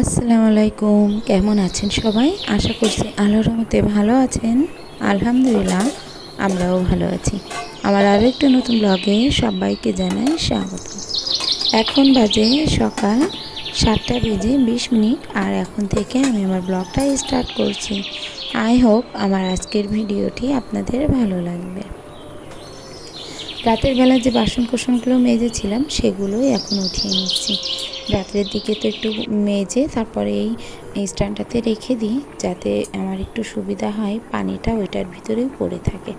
আসসালামু আলাইকুম। কেমন আছেন সবাই? আশা করছি আল্লাহর রহমতে ভালো আছেন। আলহামদুলিল্লাহ, আমরাও ভালো আছি। আমার আরও একটা নতুন ব্লগে সবাইকে জানাই স্বাগত। এখন বাজে সকাল সাতটা বেজে বিশ মিনিট, আর এখন থেকে আমি আমার ব্লগটা স্টার্ট করছি। আই হোপ আমার আজকের ভিডিওটি আপনাদের ভালো লাগবে। রাতের বেলা যে বাসন কোসনগুলো মেজেছিলাম, সেগুলোই এখন উঠিয়ে নিচ্ছি। রাত্রের দিকে তো একটু মেজে তারপরে এই স্ট্যান্ডটাতে রেখে দিই যাতে আমার একটু সুবিধা হয় পানিটা ওইটার ভিতরেই পড়ে থাকে।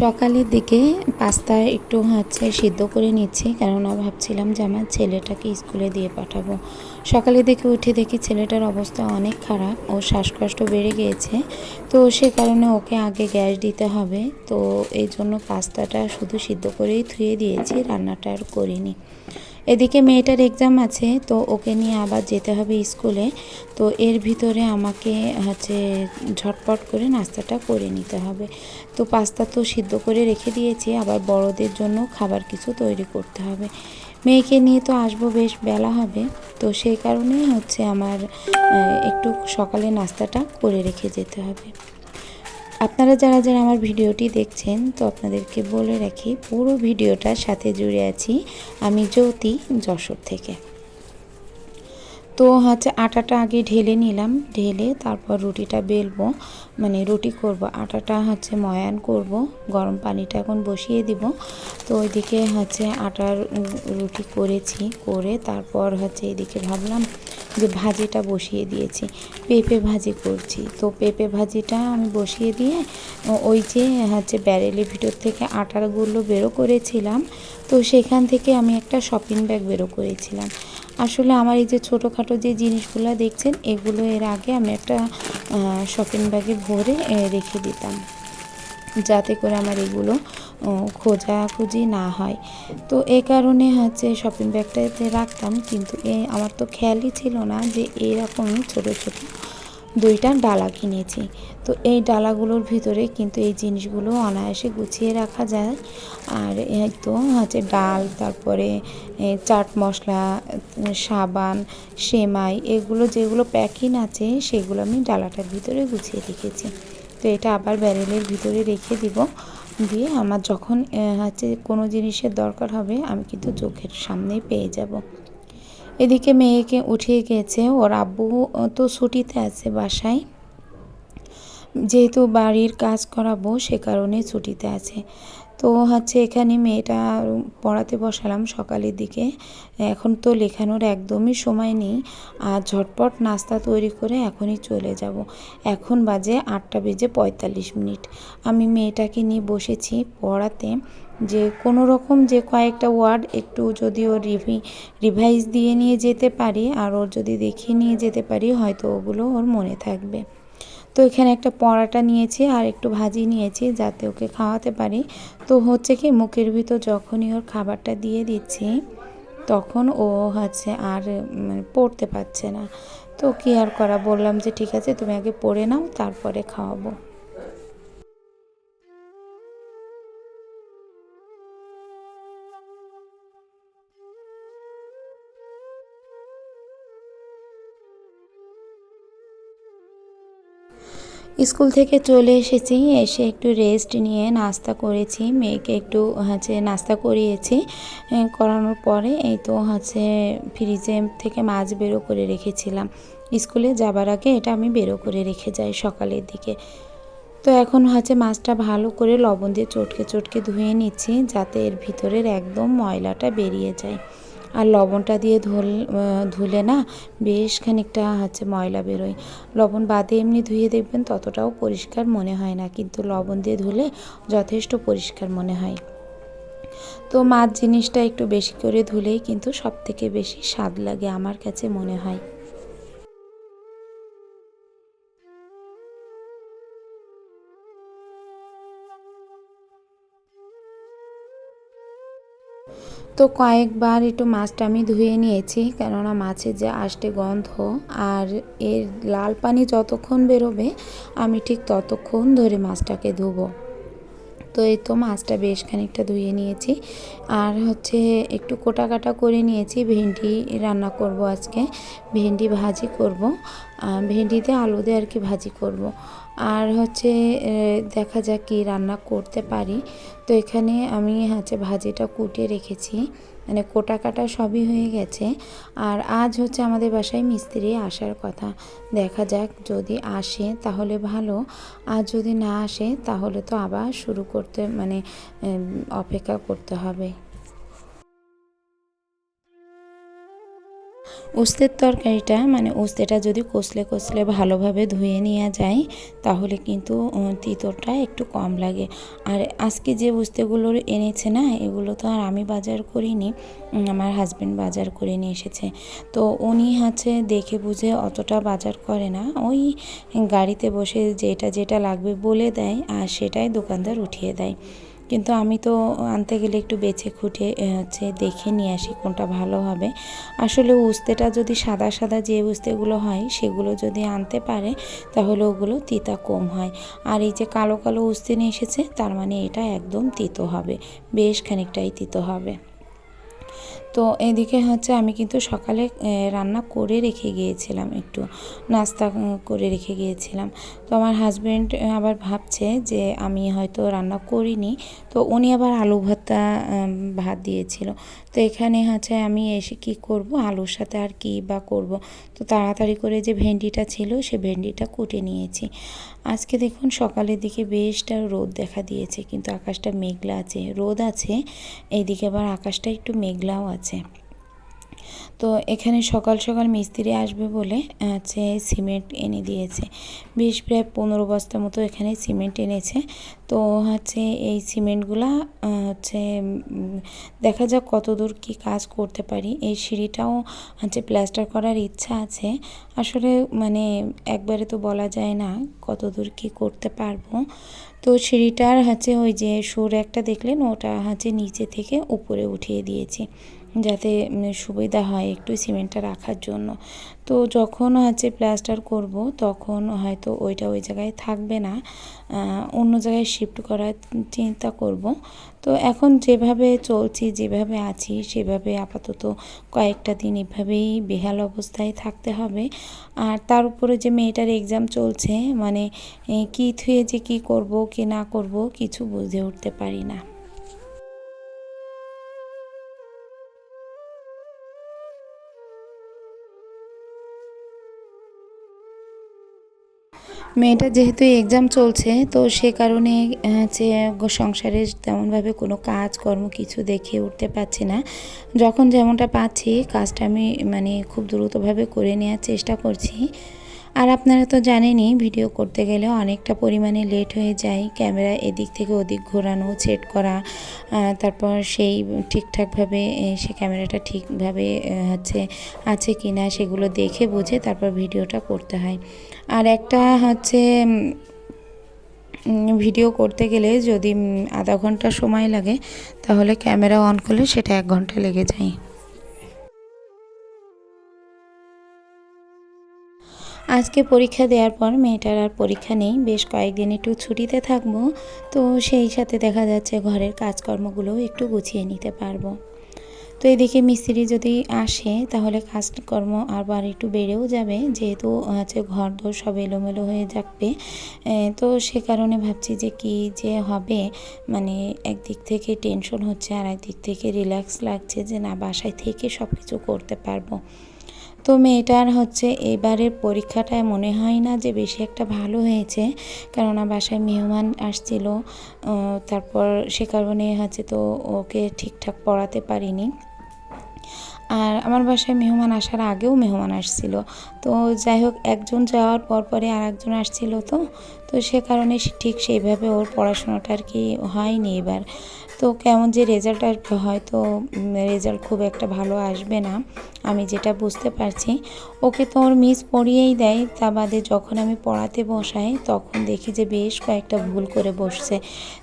সকালের দিকে পাস্তা একটু হচ্ছে সিদ্ধ করে নিচ্ছি, কেননা ভাবছিলাম যে আমার ছেলেটাকে স্কুলে দিয়ে পাঠাবো। সকালের দিকে উঠে দেখি ছেলেটার অবস্থা অনেক খারাপ, ও শ্বাসকষ্ট বেড়ে গিয়েছে। তো সে কারণে ওকে আগে গ্যাস দিতে হবে। তো এই জন্য পাস্তাটা শুধু সিদ্ধ করেই ধুয়ে দিয়েছি, রান্নাটা আর করিনি। এদিকে মেয়েটার এক্সাম আছে, তো ওকে নিয়ে আবার যেতে হবে স্কুলে তো এর ভিতরে আমাকে হচ্ছে ঝটপট করে নাস্তাটা করে নিতে হবে। তো পাস্তা তো সিদ্ধ করে রেখে দিয়েছি, আবার বড়দের জন্য খাবার কিছু তৈরি করতে হবে। মেয়েকে নিয়ে তো আসব বেশ বেলা হবে, তো সেই কারণে হচ্ছে আমার একটু সকালে নাস্তাটা করে রেখে যেতে হবে। আপনারা যারা যারা আমার ভিডিওটি দেখছেন, তো আপনাদেরকে বলে রাখি, পুরো ভিডিওটার সাথে জুড়ে আছি আমি জ্যোতি যশোর থেকে। তো হচ্ছে আটাটা আগে ঢেলে নিলাম। ঢেলে তারপর রুটিটা বেলবো মানে রুটি করব। আটাটা হচ্ছে ময়ান করব, গরম পানিটা এখন বসিয়ে দিব। তো ওইদিকে হচ্ছে আটার রুটি করেছি, করে তারপর হচ্ছে এদিকে ভাবলাম যে ভাজিটা বসিয়ে দিয়েছি, পেঁপে ভাজি করছি। তো পেঁপে ভাজিটা আমি বসিয়ে দিয়ে ওই যে হচ্ছে ব্যারেলের ভিতর থেকে আটারগুলো বেরো করেছিলাম, তো সেখান থেকে আমি একটা শপিং ব্যাগ বেরো করেছিলাম। আসলে আমার এই যে ছোটোখাটো যে জিনিসগুলো দেখছেন, এগুলো এর আগে আমি একটা শপিং ব্যাগে ভরে রেখে দিতাম। যাতে করে আমার এগুলো খোঁজাখুঁজি না হয়। তো এ কারণে হচ্ছে শপিং ব্যাগটাতে রাখতাম, কিন্তু এ, আমার তো খেয়ালই ছিল না যে এরকম ছোটো ছোটো দুইটা ডালা কিনেছি। তো এই ডালাগুলোর ভিতরে কিন্তু এই জিনিসগুলো অনায়াসে গুছিয়ে রাখা যায়। আর তো হচ্ছে ডাল, তারপরে চাট মশলা, সাবান, সেমাই, এগুলো যেগুলো প্যাকিং আছে, সেগুলো আমি ডালাটার ভিতরে গুছিয়ে রেখেছি। তো এটা আবার ব্যারেলের ভিতরে রেখে দিব। দিয়ে আমার যখন হচ্ছে কোনো জিনিসের দরকার হবে, আমি কিন্তু চোখের সামনেই পেয়ে যাব। এদিকে মেয়েকে উঠিয়ে গেছে। ওর আব্বু তো ছুটিতে আছে বাসায়। যেহেতু বাড়ির কাজ করাবো, সে কারণে ছুটিতে আছে। তো হচ্ছে এখানে মেয়েটা পড়াতে বসালাম সকালের দিকে। এখন তো লেখানোর একদমই সময় নেই। আর ঝটপট নাস্তা তৈরি করে এখনই চলে যাব। এখন বাজে আটটা বেজে পঁয়তাল্লিশ মিনিট। আমি মেয়েটাকে নিয়ে বসেছি পড়াতে। যে কোনো রকম যে কয়েকটা ওয়ার্ড একটু যদি ওর রিভি, রিভাইজ দিয়ে নিয়ে যেতে পারি আর ওর যদি দেখিয়ে নিয়ে যেতে পারি হয়তো ওগুলো ওর মনে থাকবে। তো এখানে একটা পরাটা নিয়েছি আর একটু ভাজি নিয়েছি যাতে ওকে খাওয়াতে পারি। তো হচ্ছে কি, মুখের ভিতর যখনই ওর খাবারটা দিয়ে দিচ্ছি, তখন ও হচ্ছে আর মানে পড়তে পারছে না। তো কি আর করা, বললাম যে ঠিক আছে, তুমি আগে পড়ে নাও, তারপরে খাওয়াবো। স্কুল থেকে চলে এসেছি, এসে একটু রেস্ট নিয়ে নাস্তা করেছি। মেয়েকে একটু হচ্ছে নাস্তা করিয়েছি করানোর পরে এই তো হচ্ছে ফ্রিজে থেকে মাছ বেরো করে রেখেছিলাম। স্কুলে যাবার আগে এটা আমি বেরো করে রেখে যাই সকালের দিকে। তো এখন হচ্ছে মাছটা ভালো করে লবণ দিয়ে চটকে চটকে ধুয়ে নিচ্ছি, যাতে এর ভিতরের একদম ময়লাটা বেরিয়ে যায়। আর লবণটা দিয়ে ধুল ধুলে না বেশ খানিকটা হচ্ছে ময়লা বেরোয়। লবণ বাদে এমনি ধুয়ে দেখবেন ততটাও পরিষ্কার মনে হয় না, কিন্তু লবণ দিয়ে ধুলে যথেষ্ট পরিষ্কার মনে হয়। তো মাছ জিনিসটা একটু বেশি করে ধুলেই কিন্তু সব থেকে বেশি স্বাদ লাগে আমার কাছে মনে হয়। তো কয়েকবার একটু মাছটা আমি ধুয়ে নিয়েছি, কেননা মাছের যে আষ্টে গন্ধ আর এর লাল পানি যতক্ষণ বেরোবে, আমি ঠিক ততক্ষণ ধরে মাছটাকে ধুবো। তো এই তো মাছটা বেশ খানিকটা ধুয়ে নিয়েছি। আর হচ্ছে একটু কোটা কাটা করে নিয়েছি, ভেন্ডি রান্না করব আজকে। ভেন্ডি ভাজি করব। ভেন্ডিতে আলু দিয়ে আর কি ভাজি করব। আর হচ্ছে দেখা যাক কি রান্না করতে পারি। তো এখানে আমি হচ্ছে ভাজিটা কুটে রেখেছি। মানে কোটা কাটা সবই হয়ে গেছে। আর আজ হচ্ছে আমাদের বাসায় মিস্ত্রি আসার কথা। দেখা যাক যদি আসে তাহলে ভালো। আর যদি না আসে তাহলে তো আবার শুরু করতে মানে অপেক্ষা করতে হবে। উস্তের তরকারিটা মানে উস্তেটা যদি কষলে কষলে ভালোভাবে ধুয়ে নেওয়া যায়, তাহলে কিন্তু তিতরটা একটু কম লাগে। আর আজকে যে উস্তেগুলো এনেছে না, এগুলো তো আর আমি বাজার করিনি আমার হাজব্যান্ড বাজার করে নিয়ে এসেছে। তো উনি হচ্ছে দেখে বুঝে অতটা বাজার করে না, ওই গাড়িতে বসে যেটা যেটা লাগবে বলে দেয়, আর সেটাই দোকানদার উঠিয়ে দেয়। কিন্তু আমি তো আনতে গেলে একটু বেছে খুঁটে হচ্ছে দেখে নিয়ে আসি কোনটা ভালো হবে। আসলে উস্তেটা যদি সাদা সাদা যে উস্তেগুলো হয়, সেগুলো যদি আনতে পারে, তাহলে ওগুলো তিতা কম হয়। আর এই যে কালো কালো উস্তে নিয়ে এসেছে, তার মানে এটা একদম তিতো হবে, বেশ খানিকটাই তিতো হবে। তো এদিকে হচ্ছে আমি কিন্তু সকালে রান্না করে রেখে গিয়েছিলাম একটু, নাস্তা করে রেখে গিয়েছিলাম। তো আমার হাজব্যান্ড আবার ভাবছে যে আমি হয়তো রান্না করিনি, তো উনি আবার আলু ভর্তা ভাত দিয়েছিল। তো এখানে হচ্ছে আমি এসে কি করব? আলুর সাথে আর কি বা করব? তো তাড়াতাড়ি করে যে ভেন্ডিটা ছিল, সে ভেন্ডিটা কুটে নিয়েছি। আজকে দেখুন সকালের দিকে বেশটা রোদ দেখা দিয়েছে, কিন্তু আকাশটা মেঘলা আছে। রোদ আছে, এইদিকে আবার আকাশটা একটু মেঘলাও আছে। তো এখানে সকাল সকাল মিস্ত্রি আসবে বলে হচ্ছে সিমেন্ট এনে দিয়েছে। বেশ প্রায় পনেরো বস্তা মতো এখানে সিমেন্ট এনেছে। তো হচ্ছে এই সিমেন্টগুলা হচ্ছে দেখা যাক কত দূর কী কাজ করতে পারি। এই সিঁড়িটাও হচ্ছে প্লাস্টার করার ইচ্ছা আছে। আসলে মানে একবারে তো বলা যায় না কত দূর কী করতে পারব। তো সিঁড়িটার হচ্ছে ওই যে সুর একটা দেখলেন, ওটা হচ্ছে নিচে থেকে উপরে উঠিয়ে দিয়েছি। যাতে সুবিধা হয় একটু সিমেন্টটা রাখার জন্য। তো যখন হচ্ছে প্লাস্টার করব, তখন হয়তো ওইটা ওই জায়গায় থাকবে না। অন্য জায়গায় শিফট করার চিন্তা করব। তো এখন যেভাবে চলছি, যেভাবে আছি, সেভাবে আপাতত কয়েকটা দিন এভাবেই বেহাল অবস্থায় থাকতে হবে। আর তার উপরে যে মেয়েটার এক্সাম চলছে মানে কী থুয়ে যে কী করব, কি না করব, কিছু বুঝে উঠতে পারি না। মেয়েটা যেহেতু এক্সাম চলছে, তো সে কারণে হচ্ছে সংসারে তেমনভাবে কোনো কাজ, কর্ম কিছু দেখে উঠতে পারছি না। যখন যেমনটা পাচ্ছি, কাজটা আমি মানে খুব দ্রুতভাবে করে নেওয়ার চেষ্টা করছি। আর আপনারা তো জানেনই, ভিডিও করতে গেলে অনেকটা পরিমাণে লেট হয়ে যায়। ক্যামেরা এদিক থেকে ওদিক ঘোরানো সেট করা তারপর সেই ঠিকঠাকভাবে সে ক্যামেরাটা ঠিকভাবে হচ্ছে, আছে কি না সেগুলো দেখে বুঝে তারপর ভিডিওটা করতে হয়। আর একটা হচ্ছে ভিডিও করতে গেলে যদি আধা ঘণ্টা সময় লাগে, তাহলে ক্যামেরা অন করলে সেটা এক ঘণ্টা লেগে যায়। আজকে পরীক্ষা দেওয়ার পর মেয়েটার আর পরীক্ষা নেই। বেশ কয়েকদিন একটু ছুটিতে থাকব, তো সেই সাথে দেখা যাচ্ছে ঘরের কাজকর্মগুলোও একটু গুছিয়ে নিতে পারব। তো এদিকে মিস্ত্রি যদি আসে, তাহলে কাজকর্ম আবার একটু বেড়েও যাবে। যেহেতু হচ্ছে ঘর দোর সব এলোমেলো হয়ে যাবে তো সে কারণে ভাবছি যে কি যে হবে। মানে একদিক থেকে টেনশন হচ্ছে আর একদিক থেকে রিল্যাক্স লাগছে যে না, বাসায় থেকে সব কিছু করতে পারব। তো মেয়েটার হচ্ছে এবারের পরীক্ষাটায় মনে হয় না যে বেশি একটা ভালো হয়েছে। কেননা বাসায় মেহমান আসছিল তারপর সে কারণে হচ্ছে তো ওকে ঠিকঠাক পড়াতে পারিনি। আর আমার বাসায় মেহমান আসার আগেও মেহমান আসছিল। তো যাই হোক, একজন যাওয়ার পর পরে আর একজন আসছিল তো তো সে কারণে ঠিক সেইভাবে ওর পড়াশোনাটা আর কি হয়নি এবার। তো কেমন যে রেজাল্ট আসবে হয়তো রেজাল্ট খুব একটা ভালো আসবে না, আমি যেটা বুঝতে পারছি। ওকে তো ওর মিস পড়িয়েই দেয়, তা বাদে যখন আমি পড়াতে বসাই, তখন দেখি যে বেশ কয়েকটা ভুল করে বসছে।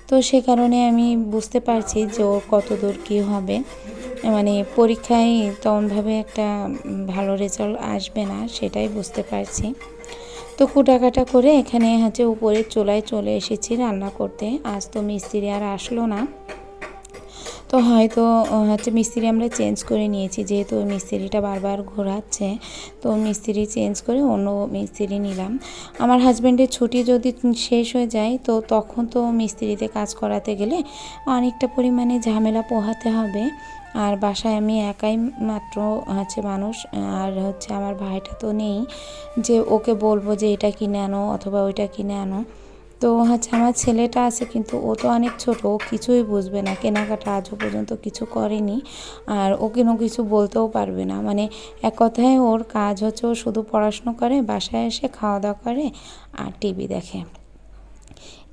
তো সে কারণে আমি বুঝতে পারছি যে ওর কত দূর কী হবে। মানে পরীক্ষায় তেমনভাবে একটা ভালো রেজাল্ট আসবে না, সেটাই বুঝতে পারছি। তো কুটাকাটা করে এখানে হচ্ছে উপরে চোলায় চলে এসেছি রান্না করতে। আজ তো মিস্ত্রি আর আসলো না। তো হয়তো হচ্ছে মিস্ত্রি আমরা চেঞ্জ করে নিয়েছি, যেহেতু ওই মিস্ত্রিটা বারবার ঘোরাচ্ছে, তো মিস্ত্রি চেঞ্জ করে অন্য মিস্ত্রি নিলাম। আমার হাজব্যান্ডের ছুটি যদি শেষ হয়ে যায়, তো তখন তো মিস্ত্রিতে কাজ করাতে গেলে অনেকটা পরিমাণে ঝামেলা পোহাতে হবে। আর বাসায় আমি একাই মাত্র হচ্ছে মানুষ, আর হচ্ছে আমার ভাইটা তো নেই, যে ওকে বলব যে এটা কিনে আনো অথবা ওইটা কিনে আনো। তো হচ্ছে আমার ছেলেটা আছে, কিন্তু ও তো অনেক ছোট, ও কিছুই বুঝবে না। কেনাকাটা আজও পর্যন্ত কিছু করেনি আর ও কোনো কিছু বলতেও পারবে না। মানে এক কথায় ওর কাজ হচ্ছে ও শুধু পড়াশুনো করে, বাসায় এসে খাওয়া দাওয়া করে আর টিভি দেখে।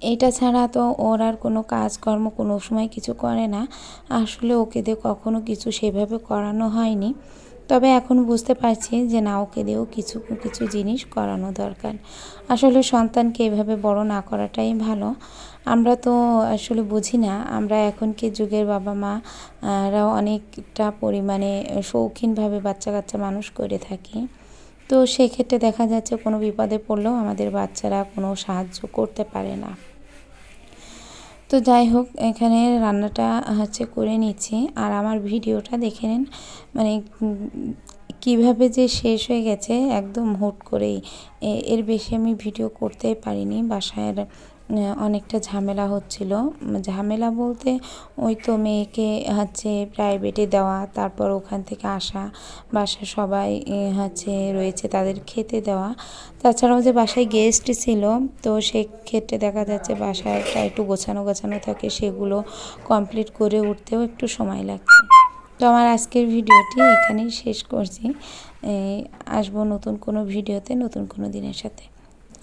এইটা ছাড়া তো ওর আর কোনো কাজকর্ম কোনো সময় কিছু করে না। আসলে ওকে দিয়ে কখনো কিছু সেভাবে করানো হয়নি। তবে এখন বুঝতে পারছি যে না, ওকে দিয়েও কিছু কিছু জিনিস করানো দরকার। আসলে সন্তানকে এভাবে বড় না করাটাই ভালো। আমরা তো আসলে বুঝি না, আমরা এখনকে যুগের বাবা মা রা অনেকটা পরিমাণে শৌখিনভাবে বাচ্চা কাচ্চা মানুষ করে থাকি। তো সেক্ষেত্রে দেখা যাচ্ছে কোনো বিপদে পড়লেও আমাদের বাচ্চারা কোনো সাহায্য করতে পারে না। তো যাই হোক, এখানে রান্নাটা হচ্ছে করে নিচ্ছি। আর আমার ভিডিওটা দেখে নিন মানে কীভাবে যে শেষ হয়ে গেছে, একদম হুট করেই। এর বেশি আমি ভিডিও করতে পারিনি, বাসায় অনেকটা ঝামেলা হচ্ছিল। ঝামেলা বলতে ওই তো মেয়েকে হচ্ছে প্রাইভেটে দেওয়া, তারপর ওখান থেকে আসা বাসায় সবাই হচ্ছে রয়েছে তাদের খেতে দেওয়া। তাছাড়াও যে বাসায় গেস্ট ছিল, তো সেক্ষেত্রে দেখা যাচ্ছে বাসাটা একটু গোছানো গোছানো থাকে, সেগুলো কমপ্লিট করে উঠতেও একটু সময় লাগছে। তো আমার আজকের ভিডিওটি এখানেই শেষ করছি। আসব নতুন কোনো ভিডিওতে, নতুন কোনো দিনের সাথে।